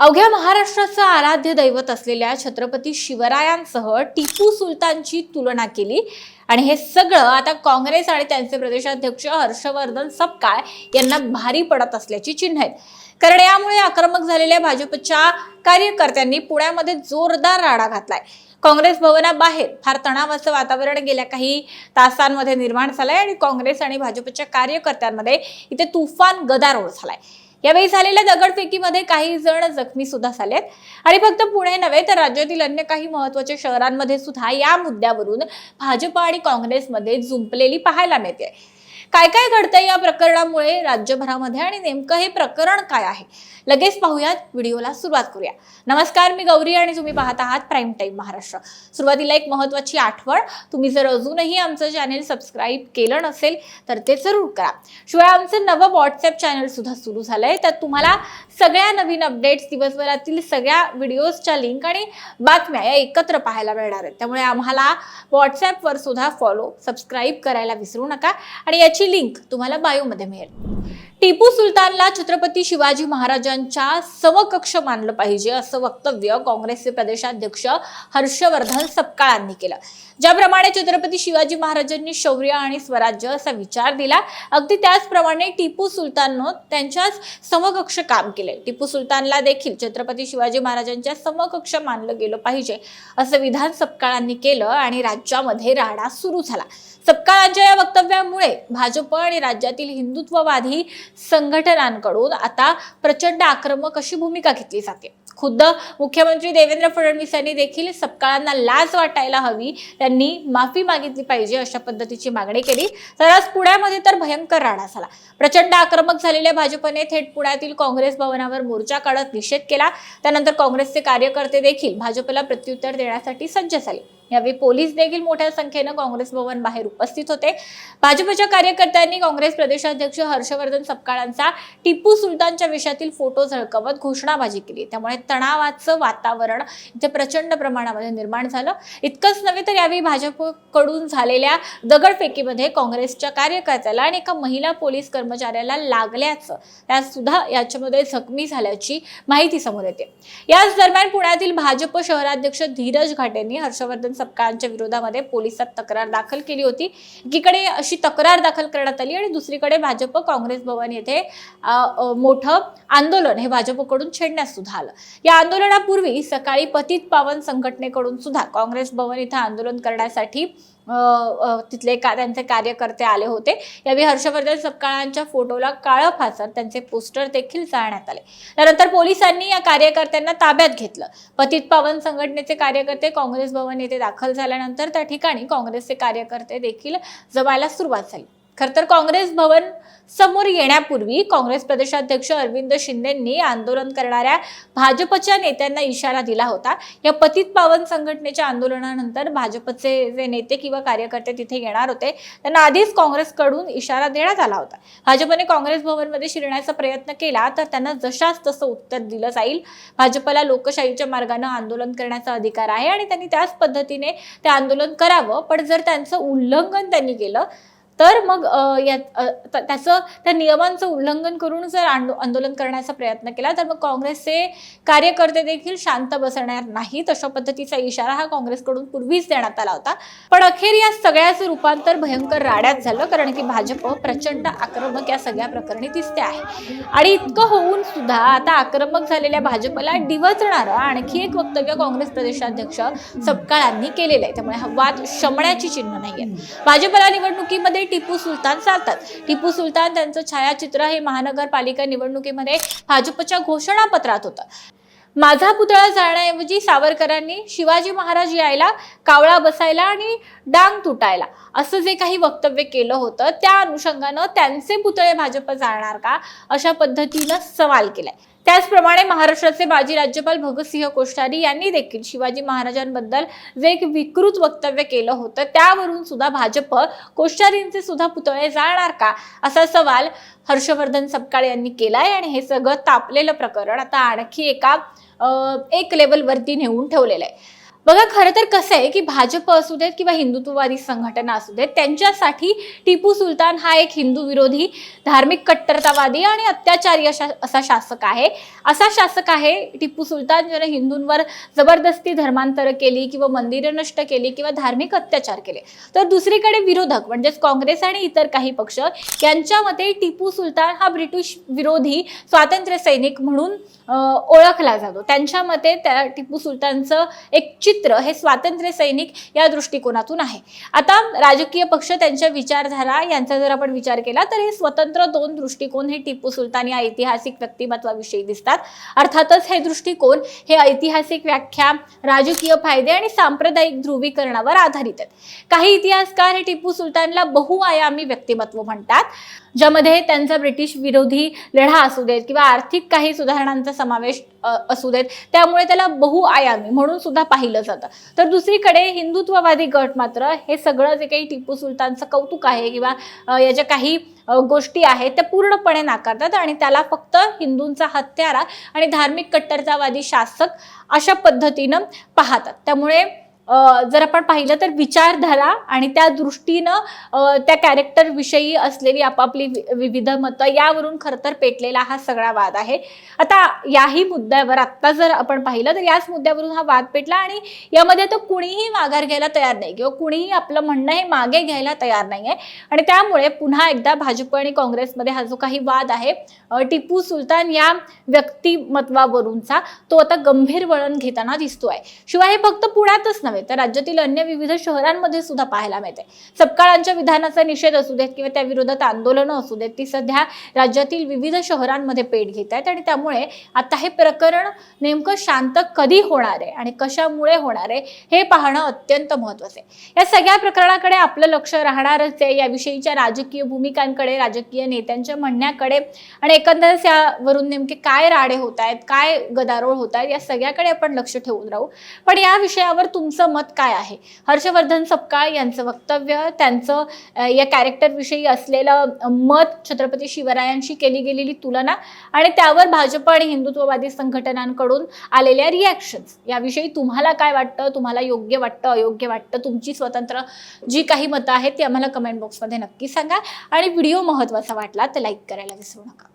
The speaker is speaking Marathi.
अवघ्या महाराष्ट्राचं आराध्य दैवत असलेल्या छत्रपती शिवरायांसह टिपू सुलतानची तुलना केली. आणि हे सगळं आता काँग्रेस आणि त्यांचे प्रदेशाध्यक्ष हर्षवर्धन सपकाळ यांना भारी पडत असल्याची चिन्ह आहेत. कारण यामुळे आक्रमक झालेल्या भाजपच्या कार्यकर्त्यांनी पुण्यामध्ये जोरदार राडा घातलाय. काँग्रेस भवनाबाहेर फार तणावाचं वातावरण गेल्या काही तासांमध्ये निर्माण झालंय आणि काँग्रेस आणि भाजपच्या कार्यकर्त्यांमध्ये इथे तुफान गदारोळ झालाय. यावेळी झालेल्या दगडफेकीमध्ये काही जण जखमी सुद्धा झालेत आणि फक्त पुणे नव्हे तर राज्यातील अन्य काही महत्त्वाच्या शहरांमध्ये सुद्धा या मुद्द्यावरून भाजप आणि काँग्रेसमध्ये जुंपलेली पाहायला मिळते. काय काय घडतंय या प्रकरणामुळे राज्यभरामध्ये आणि नेमकं हे प्रकरण काय आहे? लगेच पाहूयात. व्हिडिओला सुरुवात करूया. नमस्कार मी गौरी आणि तुम्ही पाहत आहात प्राईम टाईम महाराष्ट्र. सुरुवातीला एक महत्वाची आठवण. तुम्ही जर अजूनही आमचं चॅनेल सबस्क्राईब केलं नसेल तर ते जरूर करा. शिवाय आमचं नवं व्हॉट्सअप चॅनल सुद्धा सुरू झालंय. तर तुम्हाला सगळ्या नवीन अपडेट्स दिवसभरातील सगळ्या व्हिडिओजच्या लिंक आणि बातम्या या एकत्र पाहायला मिळणार आहेत. त्यामुळे आम्हाला व्हॉट्सॲपवर सुद्धा फॉलो सबस्क्राईब करायला विसरू नका. आणि याची लिंक तुम्हाला बायोमध्ये मिळेल. टिपू सुलतानला छत्रपती शिवाजी महाराजांच्या समकक्ष मानलं पाहिजे असं वक्तव्य काँग्रेसचे प्रदेशाध्यक्ष हर्षवर्धन सपकाळांनी केलं. ज्याप्रमाणे छत्रपती शिवाजी महाराजांनी शौर्य आणि स्वराज्य असा विचार दिला अगदी त्याचप्रमाणे टिपू सुलताननं त्यांच्याच समकक्ष काम केले टिपू सुलतानला देखील छत्रपती शिवाजी महाराजांच्या समकक्ष मानलं गेलं पाहिजे असं विधान सपकाळांनी केलं आणि राज्यामध्ये राडा सुरू झाला. सपकाळांच्या या वक्तव्यामुळे भाजप आणि राज्यातील हिंदुत्ववादी संघटनांकडून आता प्रचंड आक्रमक अशी भूमिका घेतली जाते. खुद्द मुख्यमंत्री देवेंद्र फडणवीस यांनी देखील सपकाळांना लाज वाटायला हवी त्यांनी माफी मागितली पाहिजे अशा पद्धतीची मागणी केली. तर आज पुण्यामध्ये तर भयंकर राडा झाला. प्रचंड आक्रमक झालेल्या भाजपने थेट पुण्यातील काँग्रेस भवनावर मोर्चा काढत निषेध केला. त्यानंतर काँग्रेसचे कार्यकर्ते देखील भाजपला प्रत्युत्तर देण्यासाठी सज्ज झाले. यावेळी पोलीस देखील मोठ्या संख्येनं काँग्रेस भवन बाहेर उपस्थित होते. भाजपच्या कार्यकर्त्यांनी काँग्रेस प्रदेशाध्यक्ष हर्षवर्धन सपकाळांचा टिपू सुलतानच्या विषयातील फोटो झळकवत घोषणाबाजी केली. त्यामुळे तणावाचं वातावरण इथे प्रचंड प्रमाणामध्ये निर्माण झालं. इतकंच नव्हे तर यावेळी भाजपकडून झालेल्या दगडफेकीमध्ये काँग्रेसच्या कार्यकर्त्याला आणि एका महिला पोलीस कर्मचाऱ्याला लागल्याचं त्या सुद्धा याच्यामध्ये जखमी झाल्याची माहिती समोर येते. याच दरम्यान पुण्यातील भाजप शहराध्यक्ष धीरज घाटेंनी हर्षवर्धन सपकाळांच्या विरोधामध्ये पोलिसात तक्रार दाखल केली होती. एकीकडे अशी तक्रार दाखल करण्यात आली आणि दुसरीकडे भाजप काँग्रेस भवन येथे मोठं आंदोलन हे भाजपकडून छेडण्यास सुद्धा आलं. या आंदोलनापूर्वी सकाळी पतित पावन संघटनेकडून सुद्धा काँग्रेस भवन इथं आंदोलन करण्यासाठी तिथले का त्यांचे कार्यकर्ते आले होते. यावेळी हर्षवर्धन सपकाळांच्या फोटोला काळं फासत त्यांचे पोस्टर देखील जाळण्यात आले. त्यानंतर पोलिसांनी या कार्यकर्त्यांना ताब्यात घेतलं. पतित पावन संघटनेचे कार्यकर्ते काँग्रेस भवन येथे दाखल झाल्यानंतर त्या ठिकाणी काँग्रेसचे कार्यकर्ते देखील जमायला सुरुवात झाली. खरं तर काँग्रेस भवन समोर येण्यापूर्वी काँग्रेस प्रदेशाध्यक्ष अरविंद शिंदेंनी आंदोलन करणाऱ्या भाजपच्या नेत्यांना इशारा दिला होता. या पतित पावन संघटनेच्या आंदोलनानंतर भाजपचे जे नेते किंवा कार्यकर्ते तिथे येणार होते त्यांना आधीच काँग्रेसकडून इशारा देण्यात आला होता. भाजपने काँग्रेस भवनमध्ये शिरण्याचा प्रयत्न केला तर त्यांना जशास तसं उत्तर दिलं जाईल. भाजपला लोकशाहीच्या मार्गानं आंदोलन करण्याचा अधिकार आहे आणि त्यांनी त्याच पद्धतीने ते आंदोलन करावं पण जर त्यांचं उल्लंघन त्यांनी केलं तर मग त्याचं त्या नियमांचं उल्लंघन करून जर आंदो- आंदोलन करण्याचा प्रयत्न केला तर मग काँग्रेसचे कार्यकर्ते देखील शांत बसणार नाहीत अशा पद्धतीचा इशारा हा काँग्रेसकडून पूर्वीच देण्यात आला होता. पण अखेर या सगळ्याचं रूपांतर भयंकर राड्यात झालं कारण की भाजप प्रचंड आक्रमक या सगळ्या प्रकरणी दिसते आहे. आणि इतकं होऊन सुद्धा आता आक्रमक झालेल्या भाजपला डिवचणारं आणखी एक वक्तव्य काँग्रेस प्रदेशाध्यक्ष सपकाळांनी केलेलं आहे. त्यामुळे हा वाद शमण्याची चिन्ह नाहीये. भाजपला निवडणुकीमध्ये टिपू सुलतान चालतात. टिपू सुलतान त्यांचं छायाचित्र हे महानगरपालिका निवडणुकीमध्ये भाजपच्या घोषणापत्रात होतं. माझा पुतळा जाण्याऐवजी सावरकरांनी शिवाजी महाराज यायला कावळा बसायला आणि डांग तुटायला असं जे काही वक्तव्य केलं होतं त्या अनुषंगानं त्यांचे पुतळे भाजप जाणार का अशा पद्धतीनं सवाल केलाय. त्याचप्रमाणे महाराष्ट्राचे माजी राज्यपाल भगतसिंह कोश्यारी यांनी देखील शिवाजी महाराजांबद्दल जे एक विकृत वक्तव्य केलं होतं. त्यावरून सुद्धा भाजप कोश्यारींचे सुद्धा पुतळे जाळणार का? असा सवाल हर्षवर्धन सपकाळ यांनी केलाय आणि हे सगळं तापलेलं प्रकरण आता आणखी एका एक लेवलवरती नेऊन ठेवलेलं आहे. बघा खरं तर कसं आहे की भाजप असू देत किंवा हिंदुत्ववादी संघटना असू देत त्यांच्यासाठी टिपू सुलतान हा एक हिंदू विरोधी धार्मिक कट्टरतावादी आणि अत्याचारी अशा असा शासक आहे. असा शासक आहे टिपू सुलतान ज्याने हिंदूंवर जबरदस्ती धर्मांतर केली किंवा मंदिरं नष्ट केली किंवा धार्मिक अत्याचार केले. तर दुसरीकडे विरोधक म्हणजेच काँग्रेस आणि इतर काही पक्ष यांच्या मते टिपू सुलतान हा ब्रिटिश विरोधी स्वातंत्र्य सैनिक म्हणून ओळखला जातो. त्यांच्या मते त्या टिपू सुलतानचं एक चित्र हे स्वातंत्र्य सैनिक या दृष्टिकोनातून आहे. आता राजकीय पक्ष त्यांच्या विचारधारा यांचा जर आपण विचार केला तर हे स्वतंत्र दोन दृष्टिकोन हे टिपू सुलतान या ऐतिहासिक व्यक्तिमत्वाविषयी दिसतात. अर्थातच हे दृष्टिकोन हे ऐतिहासिक व्याख्या राजकीय फायदे आणि सांप्रदायिक ध्रुवीकरणावर आधारित आहेत. काही इतिहासकार हे टिपू सुलतानला बहुआयामी व्यक्तिमत्व म्हणतात ज्यामध्ये त्यांचा ब्रिटिश विरोधी लढा असू देत किंवा आर्थिक काही सुधारणांचा समावेश असू देत त्यामुळे त्याला बहुआयामी म्हणून सुद्धा पाहिलं जातं. तर दुसरीकडे हिंदुत्ववादी गट मात्र हे सगळं जे काही टिपू सुलतानचं कौतुक आहे किंवा याच्या काही गोष्टी आहेत त्या पूर्णपणे नाकारतात आणि त्याला फक्त हिंदूंचा हत्यारा आणि धार्मिक कट्टरतावादी शासक अशा पद्धतीनं पाहतात. त्यामुळे जर आपण पाहिलं तर विचारधारा आणि त्या दृष्टीनं त्या कॅरेक्टरविषयी असलेली आपापली वि- विविध मतं यावरून खरं तर पेटलेला हा सगळा वाद आहे. आता याही मुद्द्यावर आत्ता जर आपण पाहिलं तर याच मुद्द्यावरून हा वाद पेटला आणि यामध्ये तर कुणीही माघार घ्यायला तयार नाही किंवा कुणीही आपलं म्हणणं हे मागे घ्यायला तयार नाही आहे आणि त्यामुळे पुन्हा एकदा भाजप आणि काँग्रेसमध्ये हा जो काही वाद आहे टिपू सुलतान या व्यक्तिमत्वावरूनचा तो आता गंभीर वळण घेताना दिसतो आहे शिवाय हे फक्त पुण्यातच नव्हे तर राज्यातील अन्य विविध शहरांमध्ये सुद्धा पाहायला मिळते सपकाळांच्या विधानाचा निषेध असू देत किंवा त्या विरोधात आंदोलनं असू देत ती सध्या राज्यातील विविध शहरांमध्ये पेट घेत आहेत आणि त्यामुळे आता हे प्रकरण नेमकं शांत कधी होणार आहे आणि कशामुळे होणार आहे हे पाहणं अत्यंत महत्वाचं आहे. या सगळ्या प्रकरणाकडे आपलं लक्ष राहणारच आहे. याविषयीच्या राजकीय भूमिकांकडे राजकीय नेत्यांच्या म्हणण्याकडे आणि एकंदरच यावरून नेमके काय राडे होत आहेत काय गदारोळ होत आहेत या सगळ्याकडे आपण लक्ष ठेवून राहू. पण या विषयावर तुमचं मत काय आहे? हर्षवर्धन सपकाळ यांचं वक्तव्य त्यांचं या कॅरेक्टरविषयी असलेलं मत छत्रपती शिवरायांशी केली गेलेली तुलना आणि त्यावर भाजप आणि हिंदुत्ववादी संघटनांकडून आलेल्या रिॲक्शन्स याविषयी तुम्हाला काय वाटतं? तुम्हाला योग्य वाटतं? अयोग्य वाटतं? तुमची स्वतंत्र जी काही मतं आहेत ती आम्हाला कमेंट बॉक्समध्ये नक्की सांगा. आणि व्हिडिओ महत्त्वाचा वाटला तर लाईक करायला विसरू नका.